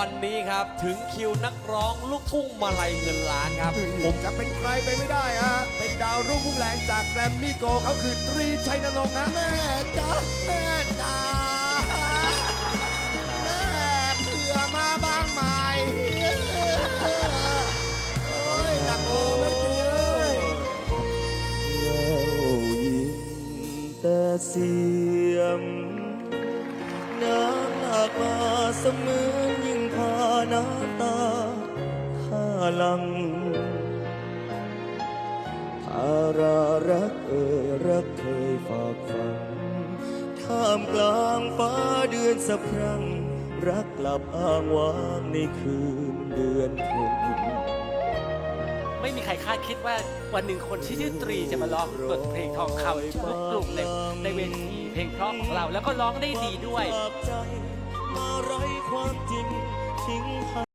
วันนี้ครับถึงคิวนักร้องลูกทุ่งมาลัยเงินล้านครับ ผมจะเป็นใครไปไม่ได้ฮะ เป็นดาวรุ่งพุ่งแรงจากแกรมมี่โกลด์เขาคือตรีชัยนรงค์นะแม่จ้าแม่จ้าแม่เผื่อมาบ้างไหมโอ้ยตะโกไม่เจอแววยินแต่เสียงน้ำหลากมาเสมือนยิ่งพา น้ำตาข้าลังภารารักเอ่ยรักเคยฝากฝังท่ามกลางฟ้าเดือนสะพรั่ง รักกลับอ้างว้างในคืนเดือนเพ็ญไม่มีใครคาดคิดว่าวันหนึ่งคนที่ชื่อตรีจะมาร้องบทเพลงทองคำทุกกลุ่มในในเวทีเพลงเพราะของเรา แล้วก็ร้องได้ดีด้วย มาไรความจริง 心寒